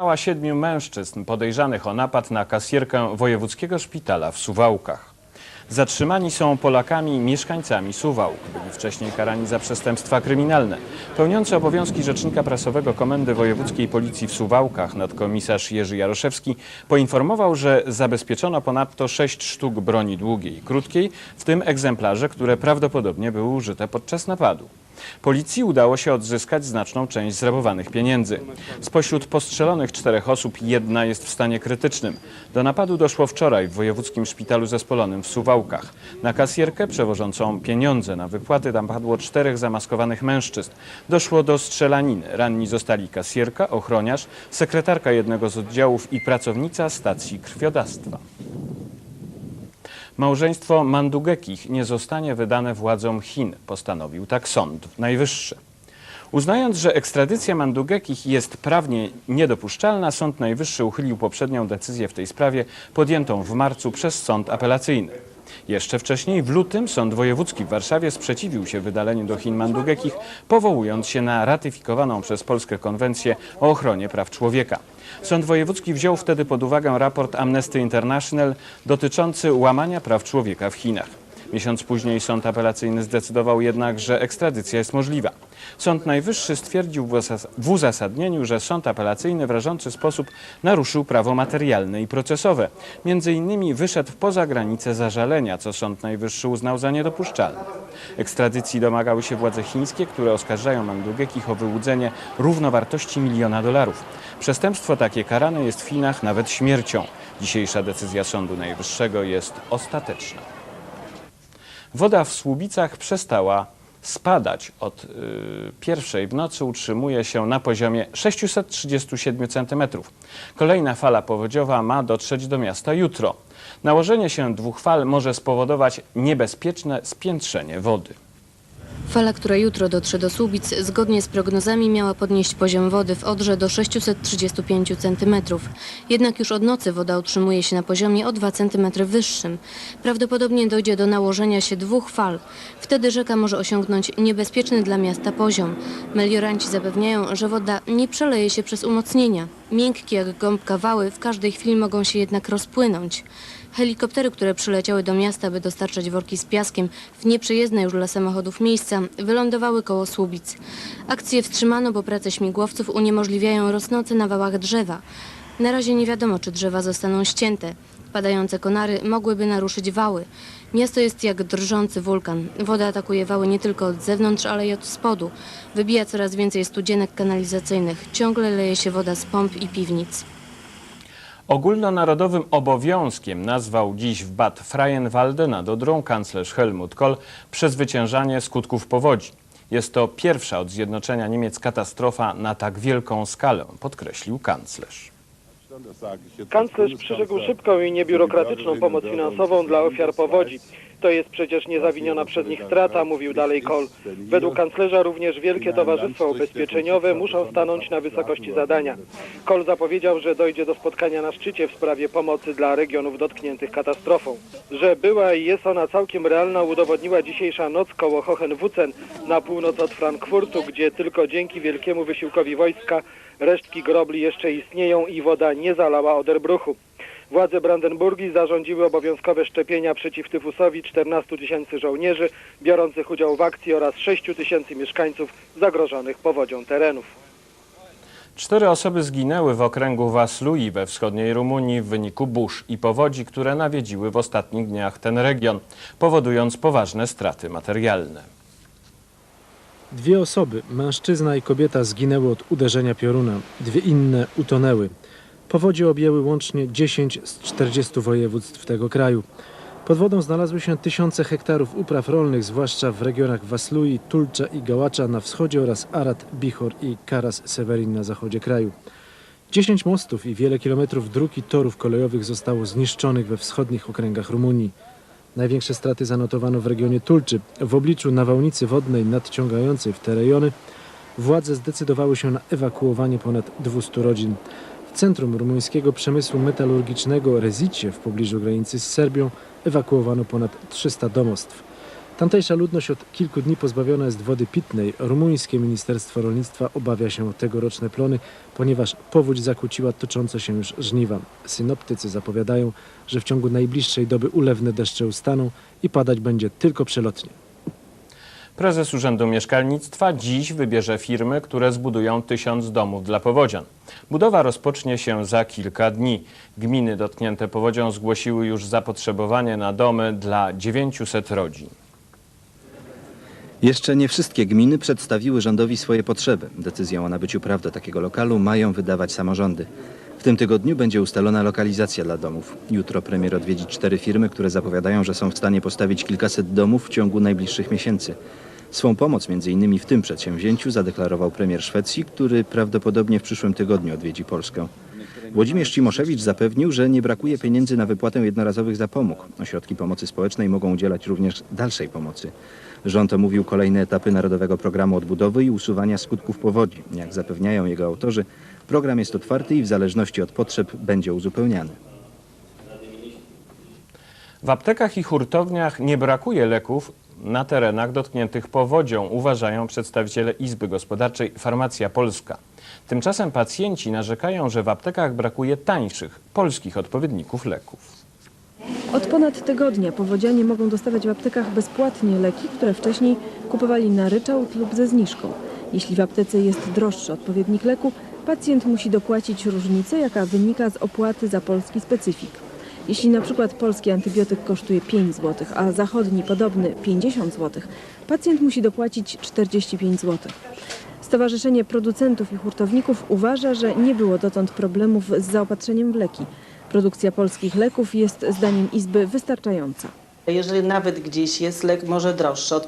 Mała siedmiu mężczyzn podejrzanych o napad na kasjerkę wojewódzkiego szpitala w Suwałkach. Zatrzymani są Polakami mieszkańcami Suwałk. Byli wcześniej karani za przestępstwa kryminalne. Pełniący obowiązki rzecznika prasowego Komendy Wojewódzkiej Policji w Suwałkach nadkomisarz Jerzy Jaroszewski poinformował, że zabezpieczono ponadto sześć sztuk broni długiej i krótkiej, w tym egzemplarze, które prawdopodobnie były użyte podczas napadu. Policji udało się odzyskać znaczną część zrabowanych pieniędzy. Spośród postrzelonych czterech osób jedna jest w stanie krytycznym. Do napadu doszło wczoraj w Wojewódzkim Szpitalu Zespolonym w Suwałkach. Na kasjerkę przewożącą pieniądze na wypłaty napadło czterech zamaskowanych mężczyzn. Doszło do strzelaniny. Ranni zostali kasjerka, ochroniarz, sekretarka jednego z oddziałów i pracownica stacji krwiodawstwa. Małżeństwo Mandugekich nie zostanie wydane władzom Chin, postanowił tak Sąd Najwyższy. Uznając, że ekstradycja Mandugekich jest prawnie niedopuszczalna, Sąd Najwyższy uchylił poprzednią decyzję w tej sprawie podjętą w marcu przez Sąd Apelacyjny. Jeszcze wcześniej, w lutym, Sąd Wojewódzki w Warszawie sprzeciwił się wydaleniu do Chin Mandugekich, powołując się na ratyfikowaną przez Polskę konwencję o ochronie praw człowieka. Sąd Wojewódzki wziął wtedy pod uwagę raport Amnesty International dotyczący łamania praw człowieka w Chinach. Miesiąc później sąd apelacyjny zdecydował jednak, że ekstradycja jest możliwa. Sąd Najwyższy stwierdził w uzas- w uzasadnieniu, że sąd apelacyjny w rażący sposób naruszył prawo materialne i procesowe. Między innymi wyszedł poza granice zażalenia, co Sąd Najwyższy uznał za niedopuszczalne. Ekstradycji domagały się władze chińskie, które oskarżają Mandugekich o wyłudzenie równowartości miliona dolarów. Przestępstwo takie karane jest w Chinach nawet śmiercią. Dzisiejsza decyzja Sądu Najwyższego jest ostateczna. Woda w Słubicach przestała spadać. Od y, pierwszej w nocy utrzymuje się na poziomie 637 cm. Kolejna fala powodziowa ma dotrzeć do miasta jutro. Nałożenie się dwóch fal może spowodować niebezpieczne spiętrzenie wody. Fala, która jutro dotrze do Słubic, zgodnie z prognozami miała podnieść poziom wody w Odrze do 635 cm. Jednak już od nocy woda utrzymuje się na poziomie o 2 cm wyższym. Prawdopodobnie dojdzie do nałożenia się dwóch fal. Wtedy rzeka może osiągnąć niebezpieczny dla miasta poziom. Melioranci zapewniają, że woda nie przeleje się przez umocnienia. Miękkie jak gąbka wały w każdej chwili mogą się jednak rozpłynąć. Helikoptery, które przyleciały do miasta, by dostarczać worki z piaskiem w nieprzejezdne już dla samochodów miejsca, wylądowały koło Słubic. Akcję wstrzymano, bo prace śmigłowców uniemożliwiają rosnące na wałach drzewa. Na razie nie wiadomo, czy drzewa zostaną ścięte. Padające konary mogłyby naruszyć wały. Miasto jest jak drżący wulkan. Woda atakuje wały nie tylko od zewnątrz, ale i od spodu. Wybija coraz więcej studzienek kanalizacyjnych. Ciągle leje się woda z pomp i piwnic. Ogólnonarodowym obowiązkiem nazwał dziś w Bad Freienwalde nad Odrą kanclerz Helmut Kohl przezwyciężanie skutków powodzi. Jest to pierwsza od zjednoczenia Niemiec katastrofa na tak wielką skalę, podkreślił kanclerz. Kanclerz przyrzekł szybką i niebiurokratyczną pomoc finansową dla ofiar powodzi. To jest przecież niezawiniona przez nich strata, mówił dalej Kohl. Według kanclerza również wielkie towarzystwa ubezpieczeniowe muszą stanąć na wysokości zadania. Kohl zapowiedział, że dojdzie do spotkania na szczycie w sprawie pomocy dla regionów dotkniętych katastrofą. Że była i jest ona całkiem realna udowodniła dzisiejsza noc koło Hohenwutzen na północ od Frankfurtu, gdzie tylko dzięki wielkiemu wysiłkowi wojska resztki grobli jeszcze istnieją i woda nie zalała Oderbruchu. Władze Brandenburgii zarządziły obowiązkowe szczepienia przeciw tyfusowi 14 tysięcy żołnierzy biorących udział w akcji oraz 6 tysięcy mieszkańców zagrożonych powodzią terenów. Cztery osoby zginęły w okręgu Vaslui we wschodniej Rumunii w wyniku burz i powodzi, które nawiedziły w ostatnich dniach ten region, powodując poważne straty materialne. Dwie osoby, mężczyzna i kobieta, zginęły od uderzenia pioruna. Dwie inne utonęły. Powodzie objęły łącznie 10 z 40 województw tego kraju. Pod wodą znalazły się tysiące hektarów upraw rolnych, zwłaszcza w regionach Vaslui, Tulcza i Gałacza na wschodzie oraz Arad, Bichor i Karas Severin na zachodzie kraju. 10 mostów i wiele kilometrów dróg i torów kolejowych zostało zniszczonych we wschodnich okręgach Rumunii. Największe straty zanotowano w regionie Tulczy. W obliczu nawałnicy wodnej nadciągającej w te rejony władze zdecydowały się na ewakuowanie ponad 200 rodzin. W centrum rumuńskiego przemysłu metalurgicznego Rezicie w pobliżu granicy z Serbią ewakuowano ponad 300 domostw. Tamtejsza ludność od kilku dni pozbawiona jest wody pitnej. Rumuńskie Ministerstwo Rolnictwa obawia się o tegoroczne plony, ponieważ powódź zakłóciła toczące się już żniwa. Synoptycy zapowiadają, że w ciągu najbliższej doby ulewne deszcze ustaną i padać będzie tylko przelotnie. Prezes Urzędu Mieszkalnictwa dziś wybierze firmy, które zbudują tysiąc domów dla powodzian. Budowa rozpocznie się za kilka dni. Gminy dotknięte powodzią zgłosiły już zapotrzebowanie na domy dla 900 rodzin. Jeszcze nie wszystkie gminy przedstawiły rządowi swoje potrzeby. Decyzję o nabyciu praw do takiego lokalu mają wydawać samorządy. W tym tygodniu będzie ustalona lokalizacja dla domów. Jutro premier odwiedzi cztery firmy, które zapowiadają, że są w stanie postawić kilkaset domów w ciągu najbliższych miesięcy. Swą pomoc m.in. w tym przedsięwzięciu zadeklarował premier Szwecji, który prawdopodobnie w przyszłym tygodniu odwiedzi Polskę. Włodzimierz Cimoszewicz zapewnił, że nie brakuje pieniędzy na wypłatę jednorazowych zapomóg. Ośrodki pomocy społecznej mogą udzielać również dalszej pomocy. Rząd omówił kolejne etapy Narodowego Programu Odbudowy i usuwania skutków powodzi. Jak zapewniają jego autorzy, program jest otwarty i w zależności od potrzeb będzie uzupełniany. W aptekach i hurtowniach nie brakuje leków na terenach dotkniętych powodzią, uważają przedstawiciele Izby Gospodarczej Farmacja Polska. Tymczasem pacjenci narzekają, że w aptekach brakuje tańszych, polskich odpowiedników leków. Od ponad tygodnia powodzianie mogą dostawać w aptekach bezpłatnie leki, które wcześniej kupowali na ryczałt lub ze zniżką. Jeśli w aptece jest droższy odpowiednik leku, pacjent musi dopłacić różnicę, jaka wynika z opłaty za polski specyfik. Jeśli na przykład polski antybiotyk kosztuje 5 zł, a zachodni podobny 50 zł, pacjent musi dopłacić 45 zł. Stowarzyszenie Producentów i Hurtowników uważa, że nie było dotąd problemów z zaopatrzeniem w leki. Produkcja polskich leków jest zdaniem Izby wystarczająca. Jeżeli nawet gdzieś jest lek może droższy od